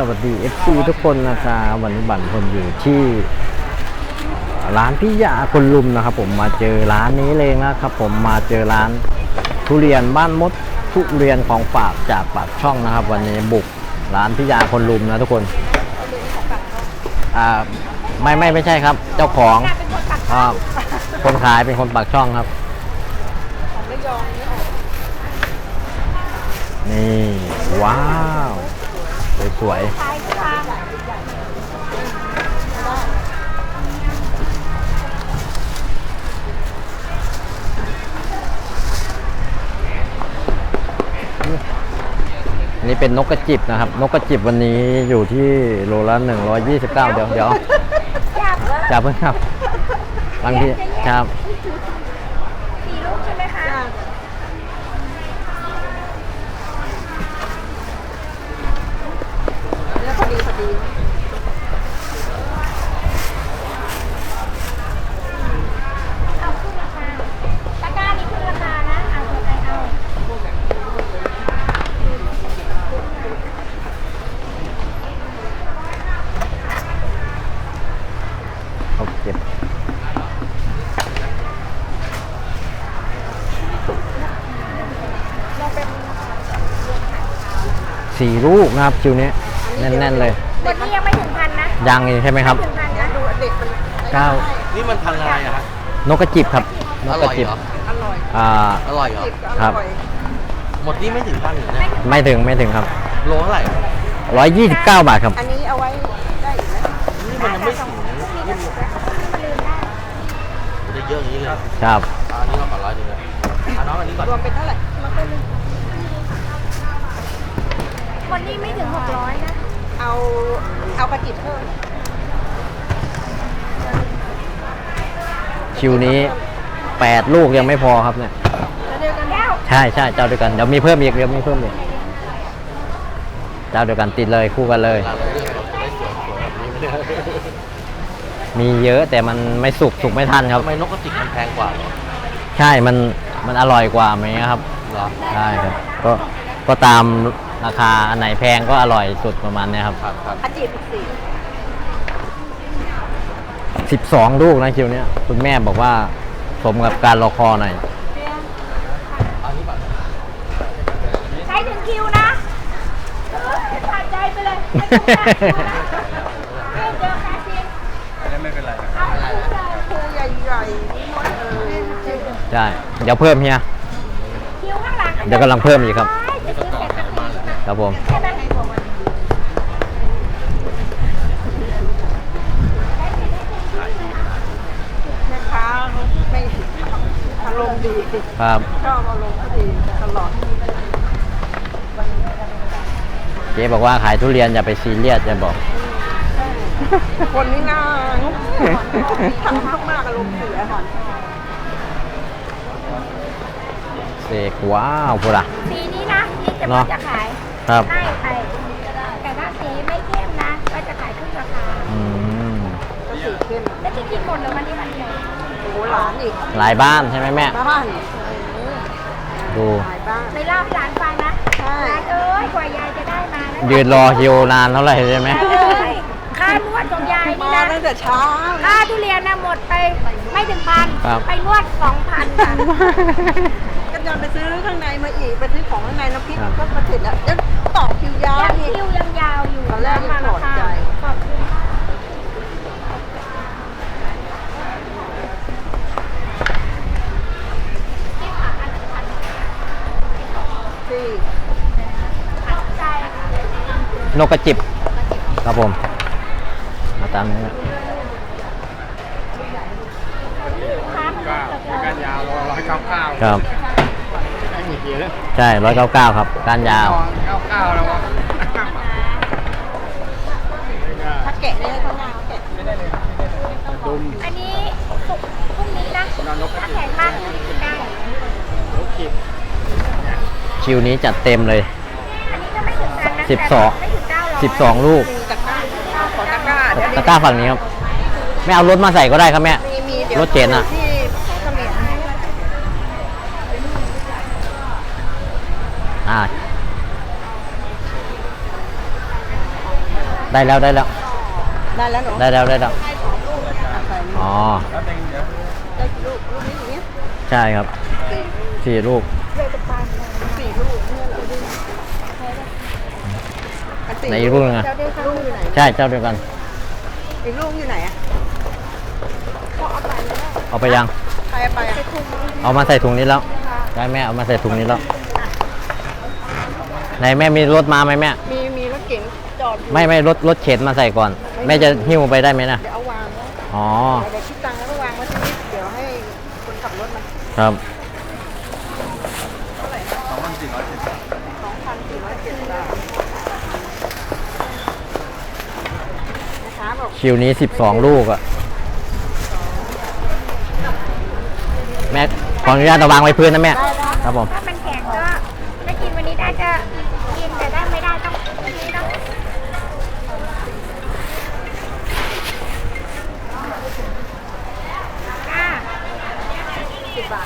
สวัสดี FC ทุกคนนะครับวันนี้บันผมอยู่ที่ร้านพิยาคนลุมนะครับ ผมมาเจอร้านนี้เลยนะครับ ผมมาเจอร้านทุเรียนบ้านมดทุเรียนของฝากจากปากช่องนะครับ วันนี้บุกร้านพิยาคนลุมนะทุกคนอ่าไม่ไม่ไม่ใช่ครับ เจ้าของอ่าคนขายเป็นคนปากช่องครับนี่ว้าว สวยๆอันนี้เป็นนกกระจิบนะครับ นกกระจิบวันนี้อยู่ที่โลละ129เดี๋ยวเดี๋ยวจับเพิ่งครับบางทีครับ สี่ลูกใช่ไหมคะ เนี่ยพอดีพอดี เอาขึ้นราคาตะกร้านี้ขึ้นราคานะ เอาเถอะใครเอา เขาเก็บสี่ลูกนะครับคิวนี้แน่นๆเลยวันนี้ยังไม่ถึงพันนะยังอีกใช่ไหมครับถึงพันนะดูเด็กมันเก้านี่มันพันธุ์อะไรอะฮะนกกระจิบครับนอกกร่ระอยจิบเหรออร่อยอ่าอร่อยเหรอจิบก็อครับร่อยหมดนี่ไม่ถึงพันเหรอเนี่ยไม่ถึงไม่ถึงครับโลเท่าไหร่129บาทครับ อันนี้เอาไว้ได้อีกไหมนี่มันยังไม่ถึง นี่ก็ถูกแล้วนี่มันลืมได้ มันจะ เยอะอย่างนี้เลยครับอะอันนี้เราก่อนร้อยหนึงเลยเอาน้องอันนี้ก่อนรวมเป็นเท่าไหร่วันนี้ไม่ถึงหกร้อยนะ เอาเอากระจิบเพิ่มคิวนี้8ลูกยังไม่พอครับเนี่ย แล้วเดียวกันแก้วใช่ใช่เจ้าเดียวกันเดี๋ยวมีเพิ่มอีกเดี๋ยวมีเพิ่มอีกเจ้าเดียวกันติดเลยคู่กันเลยเวลาเราเลือกเราจะได้สวยสวยแบบนี้ไม่ได้ มีเยอะแต่มันไม่สุกสุกไม่ทันครับ ทำไมนกกระจิกมันแพงกว่าเหรอใช่ มัน มันอร่อยกว่าไหมครับ เหรอใช่ครับ ก็ ก็ตามราคาอันไหนแพงก็อร่อยสุดประมาณเนี้ยครับครับครับกระจิบอีกสี่ 12 ลูกนะคิวเนี้ยคุณแม่บอกว่าสมกับการรอคอหน่อยเอานี้ก่อนใช้ถึงคิวนะเออขาดใจไปเลยไม่ต้องการไม่เจอแค่จริง ไม่ เป็นไรเอาคู่เลยภูใหญ่ๆนี่หมดเออจิบใช่เดี๋ยวเพิ่มเฮีย คิวข้างหลังเดี๋ยวกำลังเพิ่มอีกครับ จะซื้อเสร็จสักทีครับผม ใช่ไหมแม่ค้าไม่อารมณ์ดีครับชอบอารมณ์เขาดีตลอดเจ๊บอกว่าขายทุเรียนอย่าไปซีเรียสจะบอก คนนี้น่าทำมากๆอารมณ์เสียเสกว้าวพูดอะสีนี้นะที่จะเนมาอะจะขายครับให้ไปแต่ถ้าสีไม่เข้มนะก็จะขายครึ่งราคาอืมก็สีเข้มแล้วจะกินหมดเหรือวันนี้วันเดียวโอ้โหหลานอีกหลายบ้านใช่ไหมแม่บ้านดูหลายบ้านไม่เล่าให้หลานฟังนะใช่หลานเอ้ยกว่ายายจะได้มานะยืนรอคิวนานเท่าไหร่ใช่ไหมหลานเอ้ย ค่านวดของยายนี่มานะตั้งแต่เช้า ค่าทุเรียนนะหมดไปไม่ถึงพันครับ ไปนวดสองพันค่ะก็จะไปซื้อข้างในมาอีก ไปซื้อของข้างในน้ำพริกครับ ก็มาถึงแล้วจะต่อคิวยาวยังอีก คิวยังยาวอยู่ตอนแรกยังมาราคาถอดใจ ขอบคุณค่ะที่ใช่นกกระจิบครับผมมา ตามนี้นะค้ามันเลิกการยาวร้อยเก้าเก้าครับได้หมดเยอะใช่ร้อยเก้าเก้าครับการยาวเก้าเก้าแล้ววะถ้าแกะได้ข้างหน้าเขาแกะดุมอันนี้สุกพรุ่งนี้นะถ้าแข็งมากคือกินได้ลูกจิบคิวนี้จัดเต็มเลยอันนี้ก็ไม่ถึงพันนะสิบสองแต่ไม่ถึงเก้าร้อยสิบสองลูกมีตะกร้า ขอตะกร้าเดี๋ยวตะกร้าฝั่งนี้ครับไม่เอารถมาใส่ก็ได้ครับแม่ มีมีเดี๋ยวรถเจนอะ ที่เขมรอ่า ได้แล้วได้แล้ว ได้แล้วหนูได้แล้วได้แล้วใส่นี่อ๋อแล้วเต็งเดี๋ยวได้กี่ลูกลูกนี้อย่างเงี้ยใช่ครับสี่ลูกสี่ ในอีกลูกหนึงอะเจ้าเดียวกันลูกอยู่ไหนใช่เจ้าเดียวกัน อีกลูกอยู่ไหนอะเอาไปยัง ใครเอาไปอะเอามาใส่ถุงนี้แล้วได้แม่เอามาใส่ถุงนี้แล้วไหนแม่มีรถมาไหมแม่ มีมีรถเก๋งจอดอยู่ไม่ไม่รถรถเข็นมาใส่ก่อน แม่จะหิ้วไปได้ไหมนะเดี๋ยวเอาวางไว้อ๋อเดี๋ยวคิดตังค์แล้วก็วางไว้ที่นี่เดี๋ยวให้คนขับรถมันครับ สองพันสี่ร้อยเจ็ดสิบ สองพันสี่ร้อยเจ็ดบาทนะ คิวนี้ 12 ลูกอะแม่ขออนุญาตเอาวางไว้พื้นนะแม่ ครับผม ถ้ามันแข็งก็ถ้ากินวันนี้ได้ก็กินแต่ได้ไม่ได้ต้องพรุ่งนี้ต้องอ่าสิบบาท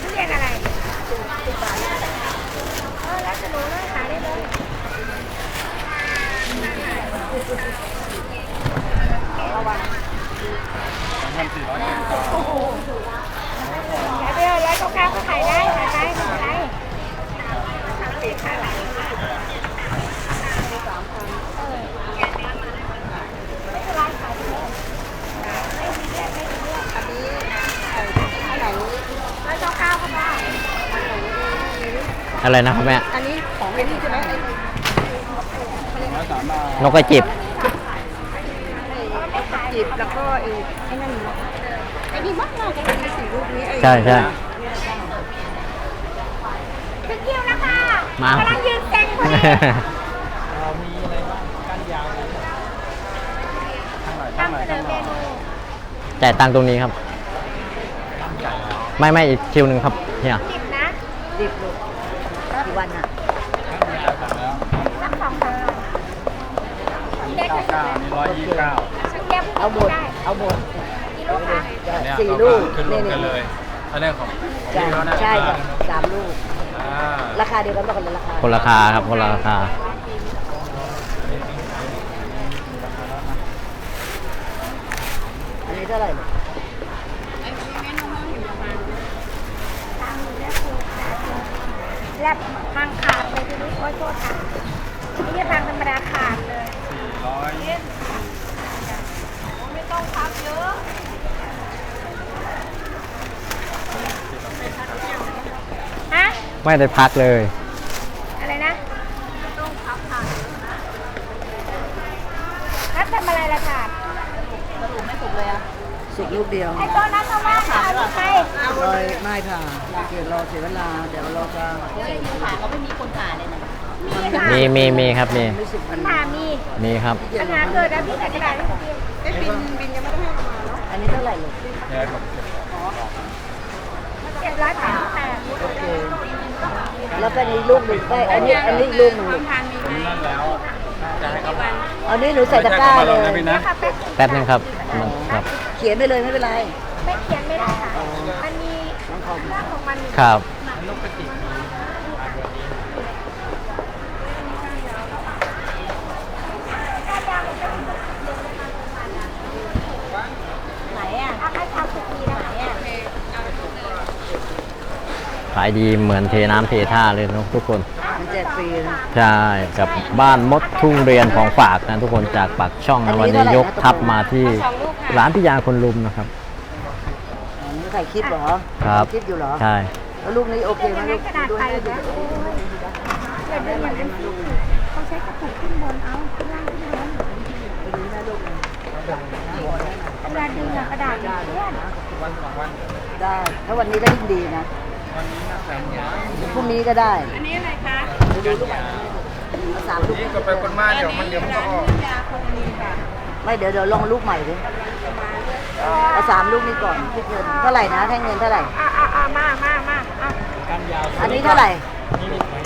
ทุเรียนอะไรสิบบาทเออแล้วจะรู้เลยขายได้เลย สองพันสี่ร้อยเจ็ดสิบ ขายไปเลยร้อยเก้าเก้าก็ขายได้ขายได้ไม่เป็นไรติดค่ะเออไม่เป็นไรขายไปเลยไม่มีเลือดไม่มีเลือด อันนี้ไอ้อันไหน ร้อยเก้าเก้าก็ได้ อะไรนะครับแม่อันนี้ของไอ้นี่ใช่ไหมไอ้ร้อยสามบาทนกกระจิบจีบแล้วก็ไอ้ไอ้นั่นไอ้นี่มากน่าจะเป็นสี่ลูกนี้ไอ้ใช่ใช่ถึงคิวแล้วค่ะมากำลังยืนเซ็งพอดีเรามีอะไรบ้างก้านยาวข้างไหนนำข้างไหนเสนข้าองเมไหนนูจ่ายตังค์ตรงนี้ครับ ไม่ไม่อีกคิวหนึ่งครับเนี่ยสิบนะจีบลูกกี่ วันอะข้างยาวสั่งแล้วสักสองเดือนเด็กเก้าเก้ามีร้อยยี่สิบเก้าฉันแก้มเอาหมดได้เอาหมดกี่ลูกคะเนี่ยสี่ลูกขึ้นรนี่วมนี่กันเลยอันนี้ของของใช่พี่เขานะใช่จ้ะสามลูกอ่าราคาเดียวกันป่ะคนละราคาคนราคาครับคนละราคาอันนี้เท่าไหร่เนี่ย แลบพังขาดเลยทีนี้โอ้ยโทษค่ะนี่จะพังธรรมดาขาดเลยสี่ร้อยไม่ต้องพับเยอะฮะไม่ได้พักเลย อะไรนะต้องพับขาดพับทำอะไรล่ะขาดสุกลู กเดียวไอ้ตัวนั้นเขาว่าขาดหรือใครรอยไม่ค่ะเดี๋ยวรอเสียเวลา เดี๋ยวเราจะใส่มีค่ะมีมีมีครับมีไม่สุกอันค่ะมีมีครับปัญหาเกิดแล้วพี่ใส่กระดาษให้ผมไอ้บินบินยังไม่ได้ให้มาเนาะอันนี้เท่าไหร่ลูกเนี่ยผมเจ็ดร้อยแปดสิบแปดโอเคแล้วก็อันนี้ลูกหนึ่งไปอันนี้อันนี้อีกลูกหนึ่งลูกผมนั่นแล้วจะให้เขามาอันนี้หนูใส่ตะกร้าเลยไม่ใช่ของเรานะพี่นะนะคะแป๊บแป๊บนึงครับ มันครับ เขียนไปเลยไม่เป็นไร ไม่เขียนไม่ได้ค่ะ มันมีเรื่องของมันอยู่ครับนกกระจิบมีอันเดียวนี้ไหนอะเอาให้ชาวสุกีนะไหนอะขายดีเหมือนเทน้ำเทท่าเลยนะทุกคน มันแจกฟรีนะใช่ กับบ้านมดทุ่งเรียนของฝากนะทุกคนจากปากช่องอันนะนี้วันนี้เท่าไหร่ยกนะทัพมาที่ สองลูกค่ะ ร้านพิยาคนลุมนะครับอันนี้ใส่คลิปเหรอครับคลิปอยู่เหรอใช่แล้วลูกนี้โอเคเป็นไหมอย่างลูนั้นกกระดาษดูไปให้อีกดูแล้วเดี๋ยวเดินอย่างนั้นสิเขาใช้กระปุกขึ้นบนเอาข้างล่างขึ้นบนไปดูนะลูกเวลาดึงอะกระดาษมันเลื่อนวันสองวันได้ถ้าวันนี้ก็ยิ่งดีนะวันนี้นะแสนยาพรุ่งนี้ก็ได้ อันนี้อะไรคะไปดูลูกเอาสามลูกนี่ก็ไปคนมาเดี๋ยวมันเดี๋ยวมันก็ออกยาคนนี้ค่ะ ไม่เดี๋ยวเดี๋ยวลองลูกใหม่ดิเอาสามลูกนี้ก่อนคิดเงินเท่าไหร่นะให้เงินเท่าไหร่ อ่าอ่าอ่ามามามาอะก้านยาวอันนี้เท่าไหร่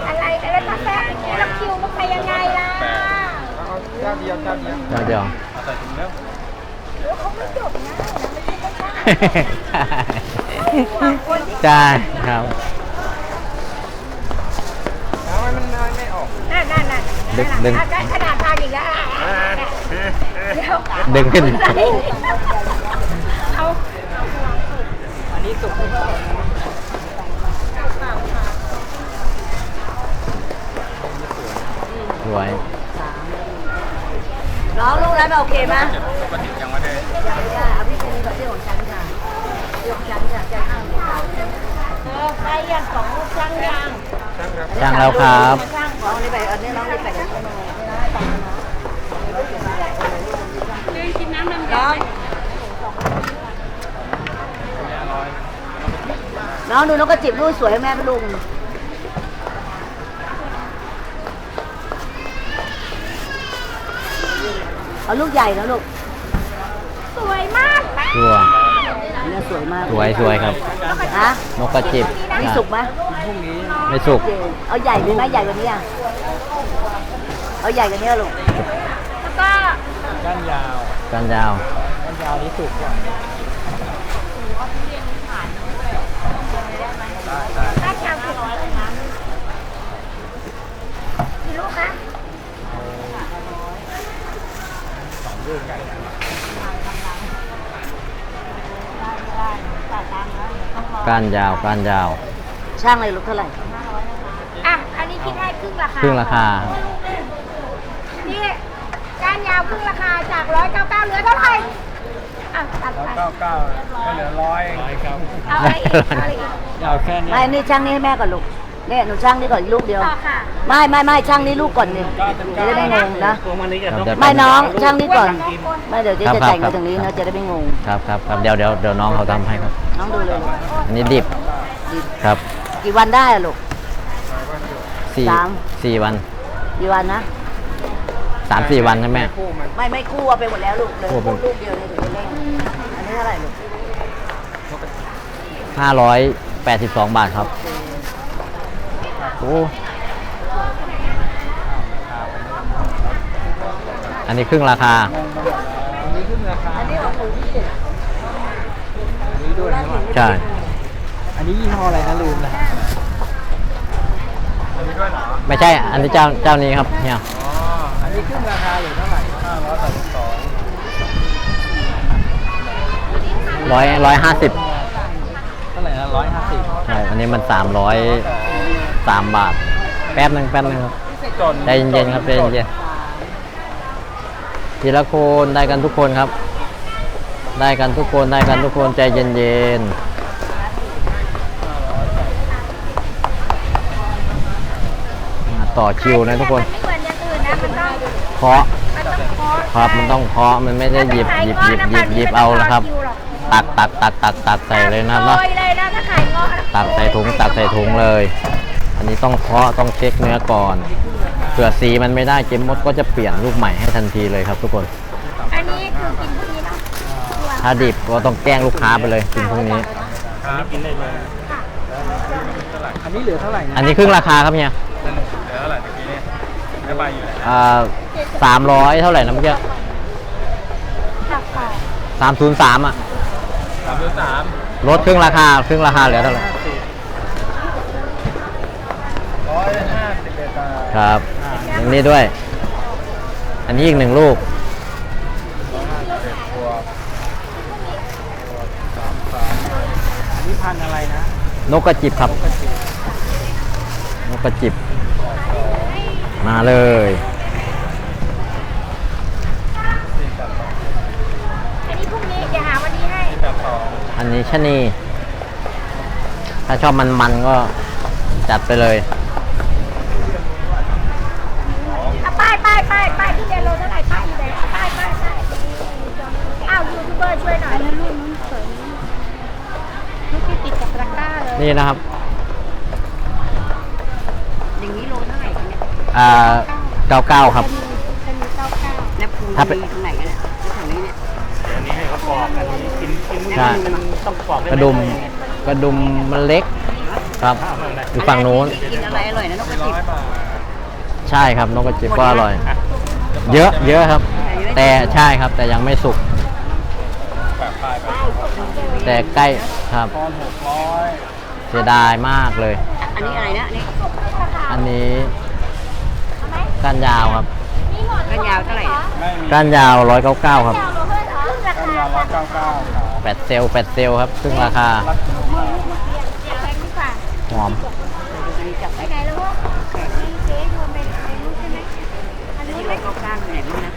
อะไรอะไรทำแบบนี้เราคิวมันไปยังไงล่ะแปดเอาเจ้าเดียวเจ้าเดียวเดี๋ยวเดี๋ยวเอาใส่ถุงแล้วเดี๋ยวเขาไม่จบนะไม่ใช่ไม่ใช่คนที่ใช่ครับเอาไว้มันไม่ออกนั่นนั่นนั่นอ ดึงดึงอะได้ขนาดทานอีกแล้วอะเดี๋ยวดึงขึ้น เอาอันนี้สุกสวยน้องลูกนั้นโอเคไหมปกติยังไม่ได้เอาพี่เป็นแบบเรื่องของฉันค่ะเรื่องของฉันค่ะจะเอาเออไปยังสองลูกช่างยังช่างแล้วครับ ช่างของนี่ไปอันนี้น้องนี่ไปเดี๋ยวน้องกินน้ำน้ำยาน้องดูนกกระจิบลูกสวยให้แม่ไปลุงเอาลูกใหญ่นะลูก สวยมากชัวร์ เนี่ยสวยมากสวยสวยครับ ฮะนกกระจิบนี่สุกไหมพรุ่งนี้ไม่สุก เอาใหญ่เลยไหมใหญ่กว่านี้อะเอาใหญ่กว่านี้ลูกแล้วก็ก้านยาวกันยาวก้านยาวนี้สุกกว่าถ้าชามสุกกี่ลูกคะสองลูกกัน ก้านยาวก้านยาว ช่างเลยลูกเท่าไหร่ อะ อันนี้คิดให้ครึ่งราคาครึ่งราคา นี่ก้านยาวครึ่งราคาจากร้อยเก้าเก้าเหลือเท่าไหร่อะตัดร้อยไปเก้าเก้าก็เหลือร้อยร้อยเก้าเอาอะไรอีกเอาอะไรอีกยาวแค่นี้ ไม่นี่ช่างนี่ให้แม่ก่อนลูก เนี่ยหนูช่างนี่ก่อนลูกเดียวไม่ไม่ไม่ช่างนี่ลูกก่อนนี่จะได้ไม่งงนะ พวงมันนี้จะต้องครับ ไม่น้องช่างนี่ก่อน ไม่เดี๋ยวเจ๊ครับจะครับแต่งครัมาบตรงนี้นะจะได้ไม่งง ครับครับครับเดี๋ยวเดี๋ยวเดี๋ยวน้องเขาทำให้ครับ น้องดูเลยลูกอันนี้ดิบดิครับกี่วันได้อะลูก สี่สาม สี่วันกี่วันนะ สามสี่วันใช่ไหมคู่มันไม่ไม่คู่เอาไปหมดแล้วลูกเลยคู่ไป ลูกเดียวเนี่ยถึงจะเร่งอันนี้เท่าไหร่ลูกห้าร้อยแปดสิบสองบาทครับ โอ้ อันนี้ครึ่งราคา อันนี้ขึ้นราคา อันนี้ของหนูที่เจ็ดอันนี้ด้วยนะว่ะใช่ อันนี้ยี่ห้ออะไรนะลืมนะอันนี้ด้วยเหรอ ไม่ใช่ อันนี้เจ้าเจ้านี้ครับเนี่ย อ๋อ อันนี้ขึ้นราคาอยู่เท่าไหร่ห้าร้อยแปดสิบสองร้อยร้อยห้าสิบเท่าไหร่นะร้อยห้าสิบ ใช่ อันนี้มันสามร้อย สามบาท แป๊บหนึ่งแป๊บหนึ่งครับจนใจเย็นๆครับใจเย็นๆทีละคนได้กันทุกคนครับ ได้กันทุกคนได้กันทุกคนใจเย็นๆมาต่อคิวนะทุกคนไม่เหมือนอย่างอื่นนะมันต้องเคาะมันต้องเคาะครับมันต้องเคาะมันไม่ได้หยิบหยิบหยิบหยิบหยิบเอานะครับ ตักตักตักตักตักใส่เลยนะครับโรเนาะยเลยนะถ้าขายเงาะนะตักใส่ถุงตักใส่ถุงเลย อันนี้ต้องเคาะต้องเช็คเนื้อก่อนเผื่อสีมันไม่ได้เจมมดก็จะเปลี่ยนลูกใหม่ให้ทันทีเลยครับทุกคน อันนี้คือกินพรุ่งนี้เนาะถ้าดิบก็ต้องแกล้งลูกค้าไปเลยกินพรุ่งนี้ ครับกินได้เลยอันนี้เหลือเท่าไหร่นะอันนี้ครึ่งราคาครับเนี่ยเหลือเท่าไหร่ตะกี้เนี่ยได้ใบอยู่แล้วอ่าสามร้อยเท่าไหร่นะเมื่อกี้ตักต่อสามศูนย์สามอะสามหรือสามลดครึ่งราคาครึ่งราคาเหลือเท่าไหร่ร้อยห้าสิบเอ็ดบาท ครับอย่างนี้ด้วย อันนี้อีกหนึ่งลูกร้อยห้าสิบเอ็ดบวกบวกสามสามอันนี้พันธุ์อะไรนะ นกกระจิบครับกระจิบนกกระจิบ มาเลยสี่แปดสองอันนี้พรุ่งนี้เดี๋ยวหาวันนี้ให้แปดสองอันนี้ชะนี ถ้าชอบมันๆก็จัดไปเลย เอาป้ายป้ายป้ายป้ายที่เดน โลเท่าไหร่ป้ายอยู่ไหนเอาป้ายป้ายป้ายอ้าวยูทูบเบอร์ช่วยหน่อยแล้วลูกนู้นเสริมลูกที่ติดกับตะกร้าเลยนี่นะครับ อย่างนี้โลเท่าไหร่เนี่ยอ่าเก้าเก้าครับ จะมีเก้าเก้าแล้วภูถ้าเป็น มีตรงไหนกันเนี่ยตรงนี้เนี่ยเดี๋ยวนี้ให้เขาปอกกันกินกินใช่ มันต้องปอกกระดุมกระดุมมันเล็กครับ อยู่ฝั่งนู้น กินอะไรอร่อยนะนกกระจิบใช่ครับนกกระจิบก็อร่อย เยอะเยอะครับ แต่ใช่ครับแต่ยังไม่สุก แบบปลายไปแต่ใกล้ครับ ตอนหกร้อยเสียดายมากเลย อันนี้อะไรนะอันนี้อันนี้เอาไหมก้านยาวครับกันยาวเท่าไหร่อะไม่มีก้านยาวร้อยเก้าเก้าครับครึ่งรากันคายาวร้อยเก้าเก้าครับแปดเซลแปดเซลครับครึ่งราคา รักคุณมากเดี๋ยวแพงดีกว่าหอม ไปไหนแล้ววะนี่เจ๊โยนไปในนู้นใช่ไหมอันนี้ไม่ ก็ก้างไหนมั้งนะ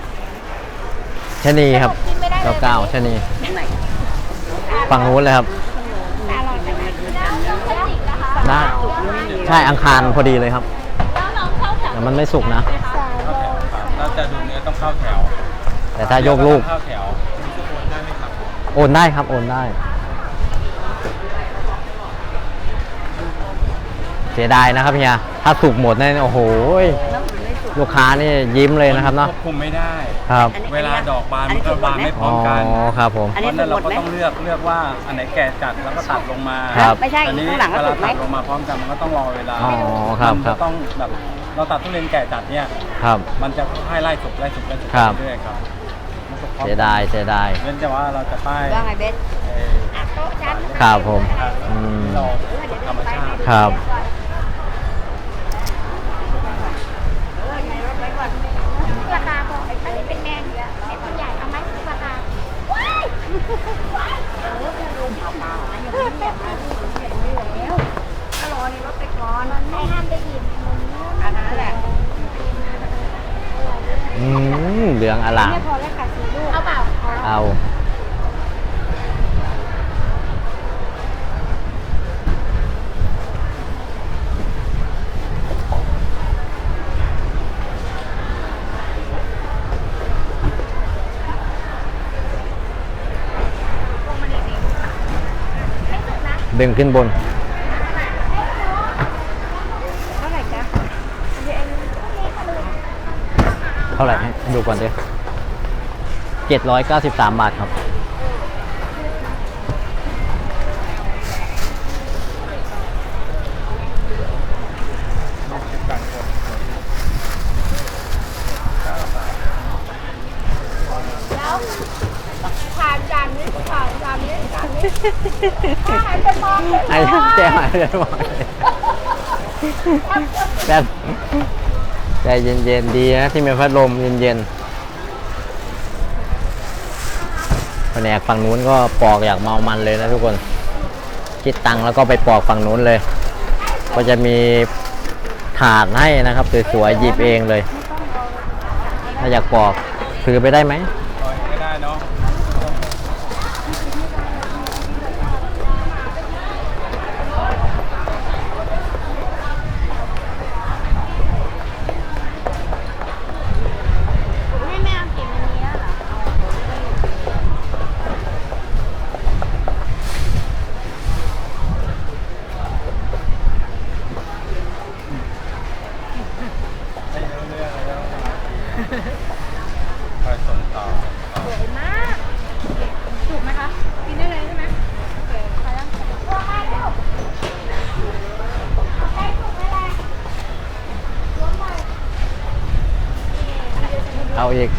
ชะนีครับกินไม่ได้เลเก้ายเก้าชะนีไหนฝั่งนู้นเลยครับ อร่อยจังเลยแล้วน้องกระติกนะคะได้ ใช่อังคารพอดีเลยครับ แล้วน้องเข้าแถวแต่มันไม่สุกนะสายโลถ้าจะดูเนื้อต้องเข้าแถวแต่ถ้ายกลูก เข้าแถวมีทุกคนได้ไหมครับโอนได้ครับ โอนได้เสียดายนะครับเฮียถ้าสุกหมดเนี่ยโอ้โหยแล้วมันไม่สุกลูกค้านี่ยิ้มเลยนะครับเนาะควบคุมไม่ได้ ครับ อันนี้เวลาดอกบานอัมันก็บานไม่พร้อ๋ออมกันครับผม อันเพนี้ราะฉะนั้นเราสุกหมก็ดไหม ต้องเลือกเลือกว่าอันไหนแก่จัดแล้วก็ตัดลงมาครับ ไม่ใช่อันนี้ข้างหลังก็เวสุลากไหม ตัดลงมาพร้อมกันมันก็ต้องรอเวลาอ๋อครับมันครัจะบ ต้องแบบเราตัดทุเรียนแก่จัดเนี่ย ครับ มันจะให้ไล่สุกไล่สุกไล่สุกครับ เรื่อยๆครับมันสุกพร้อมเสียดายเสียดาย เว้นแต่ว่าเราจะป้ายว่าไงเบสเอ่ออะโต๊ะชั้นครับผมอ่าอืม เราธรรมชาติ ครับ อืมเหลืองอลามไม่พอแล้วค่ะสีลูกเอาเปล่า เอา ดึงขึ้นบนเท่าไหร่จ๊ะเดี๋ยวเองนี่ก็เลยเท่าไหร่ให้ดูก่อนดิเจ็ดร้อยเก้าสิบสามบาทครับแล้วผ่านจานนี้ผ่านจานนี้จานนี้ถ้าหันไปมองเลยไอ้แจ้หายเลยบอกแป๊บใจเย็นๆดีนะที่มีพัดลมเย็นๆแผนกฝั่งนู้นก็ปอกอยากเมามันเลยนะทุกคน คิดตังค์แล้วก็ไปปอกฝั่งนู้นเลย ก็จะมีถาดให้นะครับสวยๆหยิบเองเลย ถ้าอยากปอกถือไปได้ไหม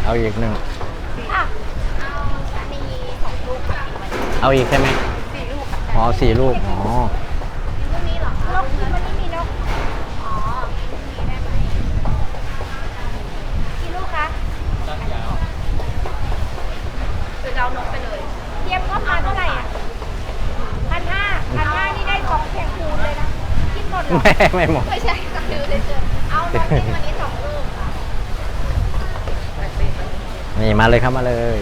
เอาอีกเอาอีกหนึ่ง อะเอาอันนี้สองลูกค่ะเอาอีกใช่ไหมสี่ลูกค่ะอ๋อสี่ลูก อ๋อ ลูกนี้เหรอนกที่มันไม่มีนกอ๋อมีได้ไหมกี่ลูกคะตั้งยาวหรือเรานกไปเลยเตรียมก็มาเท่าไหร่อะพันห้าพันห้านี่ได้ของแข่งคูณเลยนะกินหมดเหรอ ไม่ไม่หมด ไม่ใช่ก็คือเลยเจอเอานกกินวันนี้สองลูกค่ะ นี่มาเลยครับมาเลย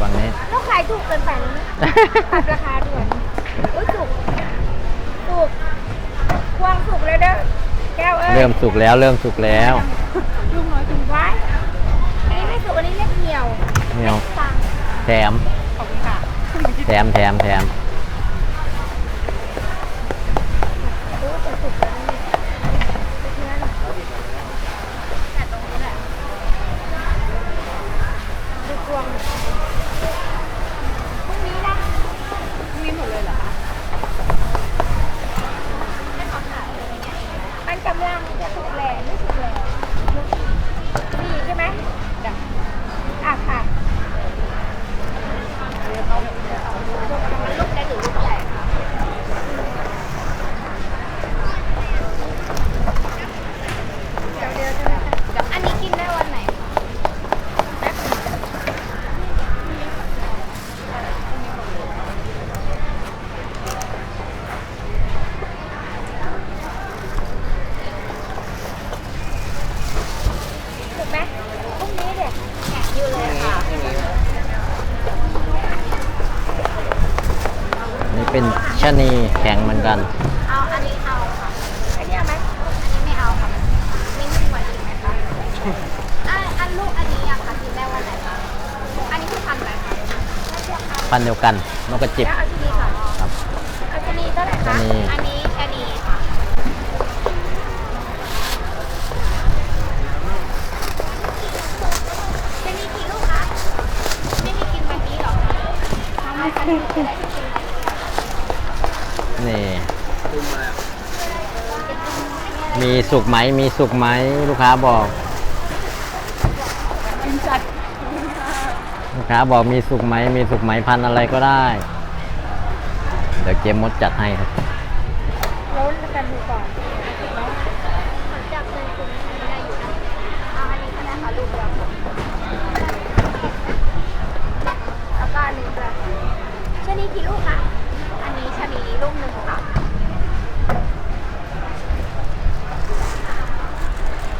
ฝั่งนี้ลูกขายถูกเกินไปแล้วนะปรับราคาด้วยโอ้ยถูกถูกควงถูกเลยเด้อแก้วเอ้ยเริ่มสุกแล้วเริ่มสุกแล้วลุงน้อยถึงไว้อันนี้ไม่สุกอันนี้เรียกเหนียวเหนียว ตังแถมขอบคุณค่ะ แถมแถมแถม รู้จะสุกแล้วนี่เนื้อหน่อยแต่ตรงนี้แหละดูกวงพรุ่งนี้นะพรุ่งนี้หมดเลยเหรอคะมันกำลังจะสุกแหล่ไม่สุกแหล่สี่ใช่ไหมอะค่ะมันลูกแด ป็นชะนีแข็งเหมือนกัน เอาอันนี้เอาค่ะอันนี้เอาไหมอันนี้ไม่เอาค่ะไม่นุ่มกว่านี้ไหมคะอะอันลูกอันนี้อะค่ะกินได้วันไหนคะอันนี้คือพันธุ์อะไรคะพันธุ์เดียวกันนกกระจิบ แล้ว มีสุกไหมมีสุกไหมลูกค้าบอกลูกค้าบอกมีสุกไหมมีสุกไหมพันธุ์อะไรก็ได้ เดี๋ยวเกมมดจัดให้ครับแล้วกันดูก่อนจับเลยคุณไม่ได้อยู่นะเอาอันนี้ก็ได้ค่ะลูกเดียวแล้วก็อันนี้ด้วยชะนีกี่ลูกคะ อันนี้ชะนีลูกหนึ่งค่ะ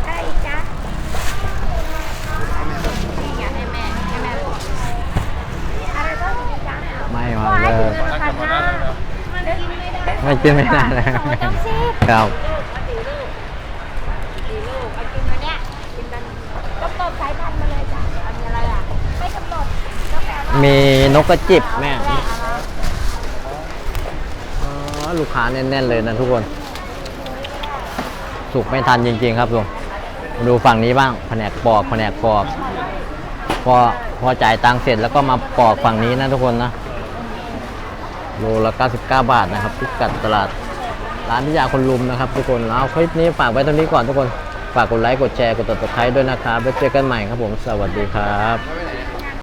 อะไรอีกจ๊ะนี่ไงให้แม่ให้แม่ลูกอะไรก็ดีจ๊ะ ไม่ หวานห้ามันกินไม่ได้ไม่กินไม่ได้เลยสองร้อยเก้าสิบครับสี่ลูกสี่ลูกเอากินมาเนี่ยกินกันกำหนดสายพันธุ์มาเลยจ้ะอันอะไรอะไม่กำหนดก็แปลว่ามีนกกระจิบแม่อ๋อลูกค้าแน่นๆเลยนะทุกคน สุกไม่ทันจริง ๆ ครับลุงมดูฝั่งนี้บ้างแผนกปอกแผนกปอกพอพอจ่ายตังค์เสร็จแล้วก็มาปอกฝั่งนี้นะทุกคนนะ โลละ 99 บาทนะครับพิกัดตลาดร้านพิยาคนลุมนะครับ ทุกคนเอาคลิปนี้ฝากไว้ตรงนี้ก่อนทุกคน ฝากกดไลค์กดแชร์กดติดตามด้วยนะครับแล้วเจอกันใหม่ครับผมสวัสดีครับ